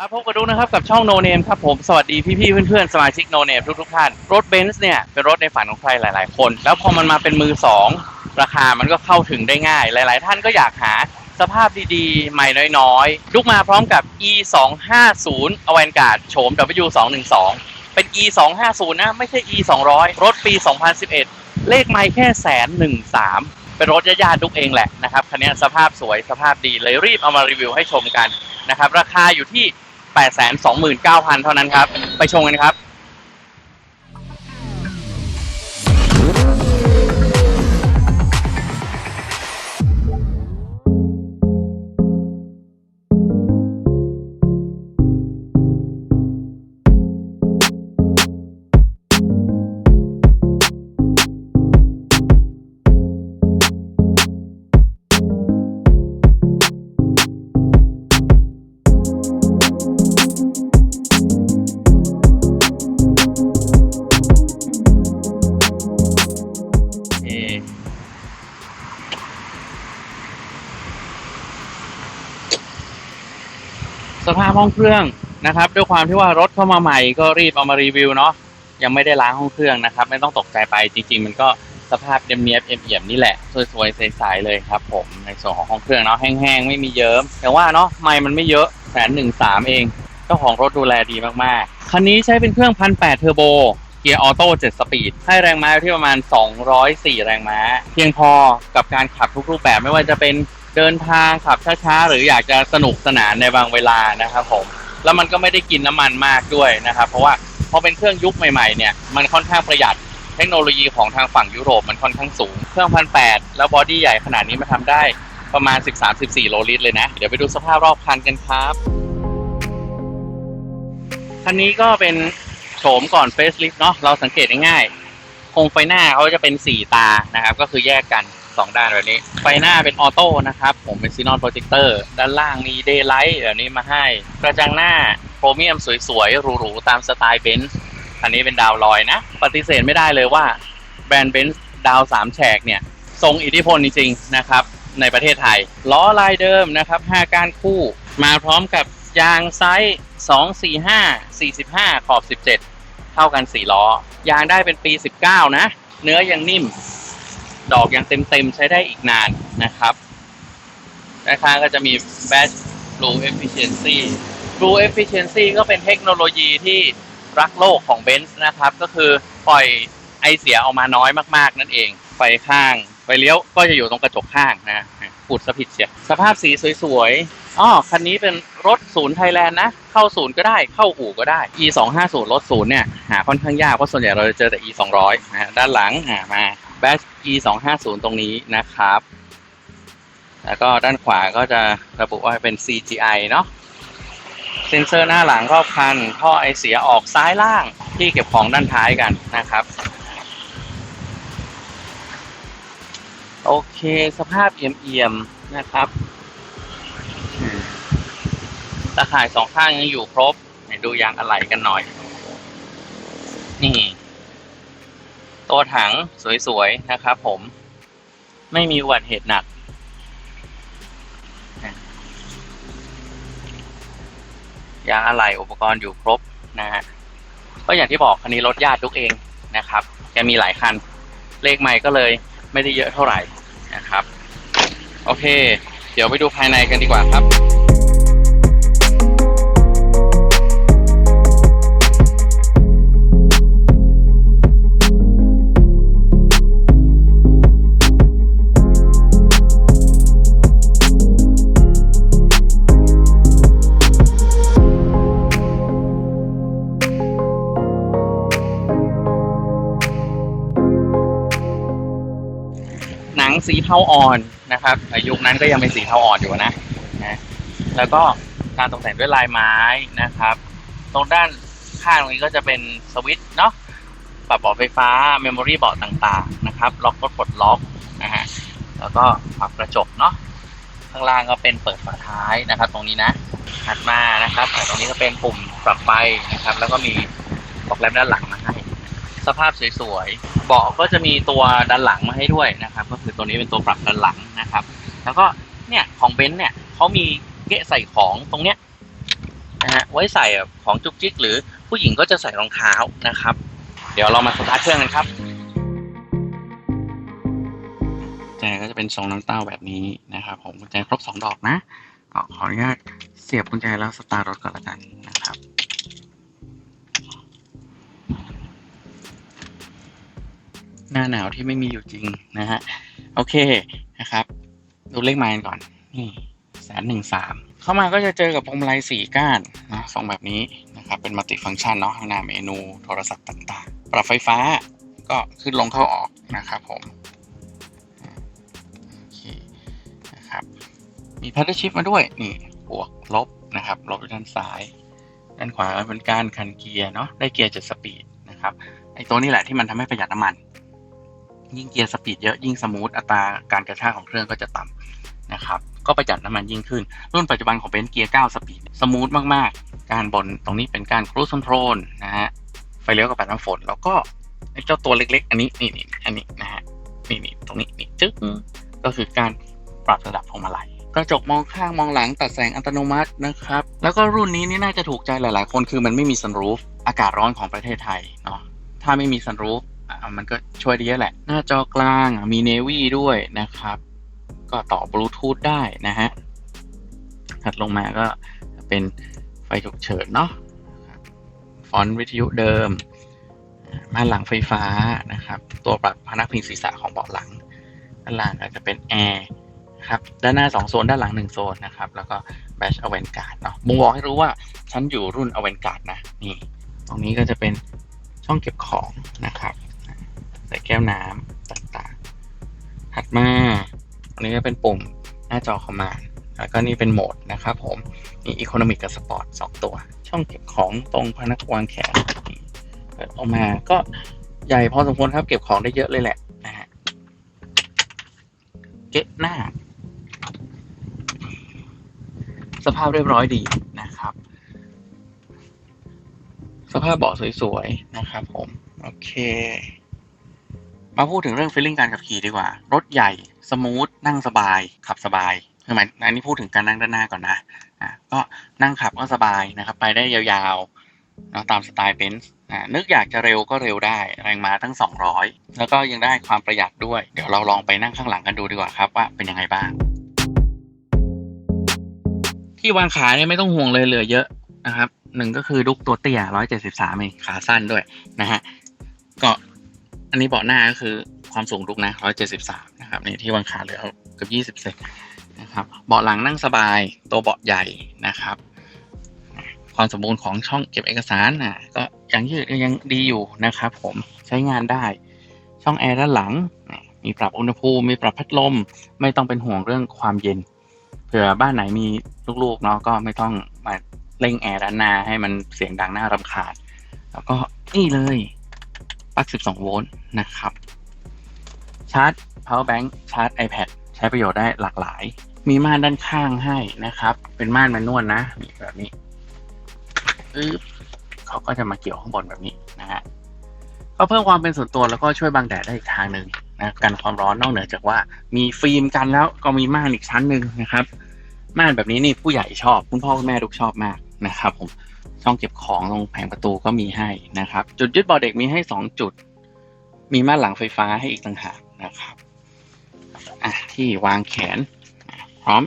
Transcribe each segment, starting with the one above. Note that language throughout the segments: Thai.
ครับพบกันดูนะครับกับช่อง No Name ครับผมสวัสดีพี่ๆเพื่อนๆสมาชิก No Name ทุกๆท่าน รถเบนซ์เนี่ยเป็นรถในฝันของใครหลาย ๆ คน แล้วพอมันมาเป็นมือสองราคามันก็เข้าถึงได้ง่าย หลาย ๆ ท่านก็อยากหาสภาพดีๆ ใหม่น้อยๆ ลุกมาพร้อมกับ e 2 5 0 a v a n g a r d โฉม w 2 1 2เป็น e 2 5 0นะไม่ใช่ e 2 0 0รถปี 2011 เลขไม่แค่แสนหนึ่งสามเป็นรถญาติๆดุกเองแหละนะครับคันนี้สภาพสวยสภาพดีเลยรีบเอามารีวิวให้ชมกันนะครับราคาอยู่ที่ 829,000 เท่านั้นครับ ไปชมกันครับ สภาพห้องเครื่องนะครับ ด้วยความที่ว่ารถเข้ามาใหม่ก็รีบเอามารีวิวเนาะยังไม่ได้ล้างห้องเครื่องนะครับ ไม่ต้องตกใจไปจริง ๆ มันก็สภาพเนียบๆเอี่ยมๆนี่แหละสวยๆใสๆเลยครับ ผมในส่วนของห้องเครื่องเนาะแห้งๆไม่มีเยิ้มแต่ว่าเนาะไม่มันไม่เยอะแสนหนึ่งสามเองเจ้าของรถดูแลดีมากๆคันนี้ใช้เป็นเครื่องพันแปดเทอร์โบเกียร์ออโต้7สปีดให้แรงม้าที่ประมาณ 204 แรงม้า เพียงพอกับการขับทุกรูปแบบไม่ว่าจะเป็น เดินทางขับช้าๆหรืออยากจะสนุกสนานในบางเวลานะครับผมแล้วมันก็ไม่ได้กินน้ำมันมากด้วยนะครับ เพราะว่าพอเป็นเครื่องยุคใหม่ๆเนี่ยมันค่อนข้างประหยัดเทคโนโลยีของทางฝั่งยุโรปมันค่อนข้างสูง เครื่องพันแปดแล้วบอดี้ใหญ่ขนาดนี้มาทำได้ประมาณ 13-14 โลลิตรเลยนะ เดี๋ยวไปดูสภาพรอบคันกันครับคันนี้ก็เป็นโฉมก่อนเฟสลิฟเนาะเราสังเกตง่ายๆโครงไฟหน้าเขาจะเป็นสีตานะครับ ก็คือแยกกัน 2ด้านแบบนี้ ไฟหน้าเป็นออโต้นะครับ ผมเป็นซีนอนโปรเจคเตอร์ด้านล่างมีเดย์ไลท์แบบนี้มาให้ กระจังหน้าโครเมียมสวยๆหรูๆตามสไตล์เบนซ์อันนี้เป็นดาวลอยนะ ปฏิเสธไม่ได้เลยว่าแบรนด์เบนซ์ดาวสามแฉกเนี่ยทรงอิทธิพลจริงๆนะครับ ในประเทศไทย ล้อลายเดิมนะครับ5ก้านคู่ มาพร้อมกับยางไซส์245 45 ขอบ 17 เท่ากัน 4 ล้อ ยางได้เป็นปี 19 นะ เนื้อยังนิ่ม ดอกยังเต็มๆ ใช้ได้อีกนานนะครับด้านข้างก็จะมี Batch Blue Efficiency Blue Efficiency ก็เป็นเทคโนโลยีที่รักโลกของ Benz นะครับ ก็คือปล่อยไอเสียออกมาน้อยมากๆ นั่นเอง ไฟข้างไฟเลี้ยวก็จะอยู่ตรงกระจกข้างนะพูดสะผิดเสีย สภาพสีสวยๆอ๋อคันนี้เป็นรถศูนย์ไทยแลนด์นะ เข้าศูนย์ก็ได้เข้าอู่ก็ได้ e 2 5 0รถศูนย์เนี่ย หาค่อนข้างยาก เพราะส่วนใหญ่เราจะเจอแต่ e 2 0 0นะด้านหลังอ่า มา batch e 2 5 0ตรงนี้นะครับ แล้วก็ด้านขวาก็จะระบุว่าเป็น CGI เนาะเซ็นเซอร์หน้าหลังรอบคัน ท่อไอเสียออกซ้ายล่างที่เก็บของด้านท้ายกันนะครับ โอเคสภาพเอี่ยมๆนะครับตาข่ายสองข้างยังอยู่ครบไหนดูยางอะไหล่กันหน่อย นี่ ตัวถังสวยๆนะครับผม ไม่มีอุบัติเหตุหนัก ยางอะไหล่อุปกรณ์อยู่ครบนะฮะก็อย่างที่บอกคันนี้รถญาติทุกเองนะครับแกมีหลายคัน เลขใหม่ก็เลยไม่ได้เยอะเท่าไหร่นะครับ โอเค เดี๋ยวไปดูภายในกันดีกว่าครับ สีเทาอ่อนนะครับในยุคนั้นก็ยังเป็นสีเทาอ่อนอยู่นะนะแล้วก็การตกแต่งด้วยลายไม้นะครับ ตรงด้านข้างตรงนี้ก็จะเป็นสวิตช์เนาะปรับเบาะไฟฟ้าเมมโมรี่เบาะต่างๆนะครับ ล็อกก็ปลดล็อกนะฮะแล้วก็ปรับกระจกเนาะข้างล่างก็เป็นเปิดฝาท้ายนะครับ ตรงนี้นะถัดมานะครับอ่ตรงนี้ก็เป็นปุ่มปรับไฟนะครับ แล้วก็มีบอกแรมด้านหลังมาให้ สภาพสวยๆเบาะก็จะมีตัวด้านหลังมาให้ด้วยนะครับ ก็คือตัวนี้เป็นตัวปรับด้านหลังนะครับ แล้วก็เนี่ยของเบนซ์เนี่ยเขามีเกะใส่ของตรงเนี้ยนะฮะไว้ใส่ของจุกจิกหรือผู้หญิงก็จะใส่รองเท้านะครับ เดี๋ยวเรามาสตาร์ทเครื่องกันครับแจก็จะเป็นทรงน้ำเต้าแบบนี้นะครับผมกุญแจครบสองดอกนะก็ขออนุญาตเสียบกุญแจแล้วสตาร์ทรถก่อนละกันนะ หน้าหนาวที่ไม่มีอยู่จริงนะฮะ โอเคนะครับ ดูเลขไมล์ก่อน นี่แสนหนึ่งสามเข้ามาก็จะเจอกับพวงมาลัยสี่ก้านนะทรงแบบนี้นะครับเป็นมัลติฟังก์ชันเนาะข้างหน้าเมนูโทรศัพท์ต่างๆ ปรับไฟฟ้าก็ขึ้นลงเข้าออกนะครับผมโอเคนะครับมีพัดชิปมาด้วยนี่บวกลบนะครับลบด้านซ้าย ด้านขวาเป็นการคันเกียร์เนาะได้เกียร์เจ็ดสปีดนะครับไอตัวนี้แหละที่มันทำให้ประหยัดน้ำมัน ยิ่งเกียร์สปีดเยอะยิ่งสมูทอัตราการกระชากของเครื่องก็จะต่ำนะครับก็ประหยัดน้ำมันยิ่งขึ้น รุ่นปัจจุบันของเบนซ์เกียร์ 9 สปีดสมูทมากๆ การบนตรงนี้เป็นการครู i คอนโทรลนะฮะไฟเลี้ยวกับปัดน้ำฝน แล้วก็เจ้าตัวเล็ก ๆ อันนี้นี่นี่อันนี้นะฮะนี่นี่ตรงนี้นี่จึ๊กก็คือการปรับระดับพวงมาลัยกระจกมองข้างมองหลังตัดแสงอัตโนมัตินะครับ แล้วก็รุ่นนี้นี่น่าจะถูกใจหลาย ๆ คนคือมันไม่มีซันรูฟอากาศร้อนของประเทศไทยเนาะถ้าไม่มีซันรูฟ มันก็ช่วยด้เยอะแหละ หน้าจอกลางมีเนวี่ด้วยนะครับ ก็ต่อบลูทูธได้นะฮะ ถัดลงมาก็เป็นไฟฉุกเฉินเนาะฟอนต์วิทยุเดิมม่านหลังไฟฟ้านะครับ ตัวปรับพนักพิงศีรษะของเบาะหลัง ด้านล่างก็จะเป็นแอร์ครับด้านหน้า 2 โซน ด้านหลัง 1 โซนนะครับ แล้วก็แบชอเวนการ์ดเนาะบ่งบอกให้รู้ว่าฉันอยู่รุ่นอเวนการ์ดนะ นี่ ตรงนี้ก็จะเป็นช่องเก็บของนะครับ ใส่แก้วน้ำต่างๆ ถัดมาอันนี้ก็เป็นปุ่มหน้าจอคอมมานด์แล้วก็นี่เป็นโหมดนะครับผมมีอีโคโนมิกกับสปอร์ตสองตัว ช่องเก็บของตรงพนักวางแขนเปิดออกมาก็ใหญ่พอสมควรครับเก็บของได้เยอะเลยแหละนะฮะเก็ตหน้า สภาพเรียบร้อยดีนะครับ สภาพเบาะสวยๆนะครับผม โอเค มาพูดถึงเรื่องฟีลลิ่งการขับขี่ดีกว่า รถใหญ่สมูทนั่งสบาย ขับสบายคือหมายอันนี้พูดถึงการนั่งด้านหน้าก่อนนะอะก็นั่งขับก็สบายนะครับ ไปได้ยาวๆนะตามสไตล์เบนซ์อะนึกอยากจะเร็วก็เร็วได้ แรงม้าทั้ง 200 แล้วก็ยังได้ความประหยัดด้วย เดี๋ยวเราลองไปนั่งข้างหลังกันดูดีกว่าครับว่าเป็นยังไงบ้าง ที่วางขาเนี่ยไม่ต้องห่วงเลยเหลือเยอะนะครับหนึ่งก็คือดุกตัวเตี้ย173เองขาสั้นด้วยนะฮะก็ อันนี้เบาะหน้าก็คือความสูงดุกนะ 173 นะครับนี่ที่วางขาเหลือเกือบ 20เซนนะครับ เบาะหลังนั่งสบาย ตัวเบาะใหญ่นะครับ ความสมบูรณ์ของช่องเก็บเอกสารนะก็ยังยืดยังดีอยู่นะครับ ผมใช้งานได้ ช่องแอร์ด้านหลัง มีปรับอุณหภูมิ มีปรับพัดลม ไม่ต้องเป็นห่วงเรื่องความเย็น เผื่อบ้านไหนมีลูกๆเนาะก็ไม่ต้องมาเร่งแอร์ด้านหน้าให้มันเสียงดังน่ารำคาญ แล้วก็นี่เลย ลั๊ก 12 โวลต์นะครับ ชาร์จ power bank ชาร์จ iPad ใช้ประโยชน์ได้หลากหลาย มีม่านด้านข้างให้นะครับ เป็นม่านแมนนวลนะแบบนี้อึ๊บเขาก็จะมาเกี่ยวข้างบนแบบนี้นะฮะก็เพิ่มความเป็นส่วนตัวแล้วก็ช่วยบังแดดได้อีกทางหนึ่งนะกันความร้อนนอกเหนือจากว่า มีฟิล์มกันแล้วก็มีม่านอีกชั้นหนึ่งนะครับ ม่านแบบนี้นี่ผู้ใหญ่ชอบ คุณพ่อคุณแม่ทุกชอบมากนะครับผม ช่องเก็บของตรงแผงประตูก็มีให้นะครับ จุดยึดเบาะเด็กมีให้สองจุด มีม่านหลังไฟฟ้าให้อีกต่างหากนะครับอะที่วางแขน พร้อม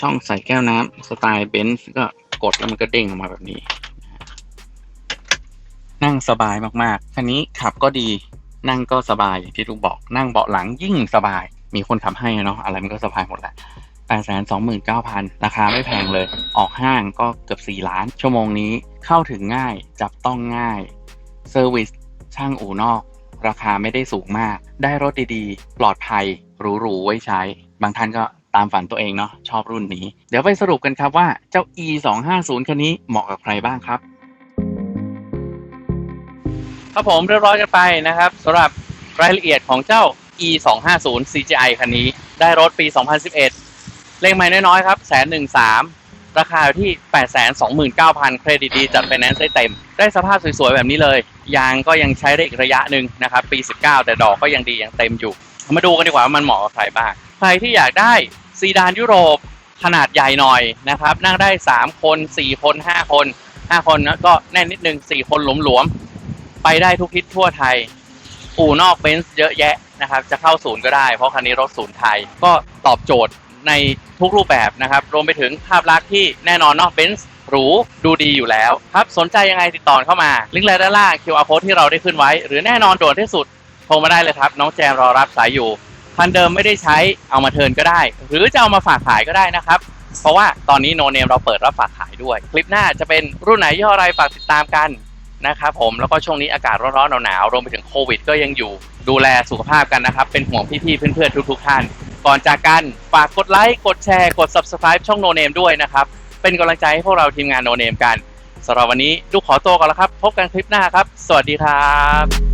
ช่องใส่แก้วน้ำสไตล์เบนซ์ก็กดแล้วมันก็เด้งออกมาแบบนี้ นั่งสบายมากๆคันนี้ขับก็ดีนั่งก็สบายอย่างที่ลูกบอกนั่งเบาะหลังยิ่งสบาย มีคนขับให้เนาะอะไรมันก็สบายหมดแหละ แปดแสนสองหมื่นเก้าพันราคาไม่แพงเลย ออกห้างก็เกือบสี่ล้าน ชั่วโมงนี้เข้าถึงง่าย จับต้องง่าย เซอร์วิสช่างอู่นอก ราคาไม่ได้สูงมาก ได้รถดีๆ ปลอดภัย หรูๆ ไว้ใช้ บางท่านก็ตามฝันตัวเองเนาะ ชอบรุ่นนี้ เดี๋ยวไปสรุปกันครับว่าเจ้า e 2 5 0คันนี้เหมาะกับใครบ้างครับครับผมเรียบร้อยกันไปนะครับสำหรับรายละเอียดของเจ้า e 2 5 0 CGI คันนี้ ได้รถปี 2011 เลขไม่น้อยๆครับแสนหนึ่งสามราคาอยู่ที่ 8 2 9 0 0 0 เครดิตดีจัดไฟแนนซ์ได้เต็ม ได้สภาพสวยๆ แบบนี้เลย ยางก็ยังใช้ได้อีกระยะหนึ่งนะครับ ปี 19 แต่ดอกก็ยังดียังเต็มอยู่ มาดูกันดีกว่าว่ามันเหมาะกับใครบ้าง ใครที่อยากได้ซีดานยุโรปขนาดใหญ่หน่อยนะครับ นั่งได้ 3 คน 4 คน 5 คน 5 คนนะก็แน่นนิดนึง 4 คนหลวมๆ ไปได้ทุกทิศทั่วไทย อู่นอกเบนซ์เยอะแยะนะครับ จะเข้าศูนย์ก็ได้ เพราะคันนี้รถศูนย์ไทย ก็ตอบโจทย์ ในทุกรูปแบบนะครับ รวมไปถึงภาพลักษณ์ที่แน่นอนเนอกเบนซ์หรูดูดีอยู่แล้วครับ สนใจยังไงติดต่อเข้ามา ลิงก์ไลน์ด้านล่าง QR code ที่เราได้ขึ้นไว้ หรือแน่นอนด่วนที่สุดโทรมาได้เลยครับ น้องแจมรอรับสายอยู่คันเดิมไม่ได้ใช้เอามาเทิร์นก็ได้ หรือจะเอามาฝากขายก็ได้นะครับ เพราะว่าตอนนี้โนเนมเราเปิดรับฝากขายด้วย คลิปหน้าจะเป็นรุ่นไหนยี่ห้ออะไรฝากติดตามกันนะครับผมแล้วก็ช่วงนี้อากาศร้อนๆหนาวๆรวมไปถึงโควิด ก็ยังอยู่ดูแลสุขภาพกันนะครับ เป็นห่วงพี่ๆเพื่อนๆทุก ๆ ท่าน ก่อนจากกันฝากกดไลค์กดแชร์กด subscribe ช่องโนเนมด้วยนะครับ เป็นกำลังใจให้พวกเราทีมงานโนเนมกันสำหรับวันนี้ลูกขอตัวก่อนแล้วครับ พบกันคลิปหน้าครับ สวัสดีครับ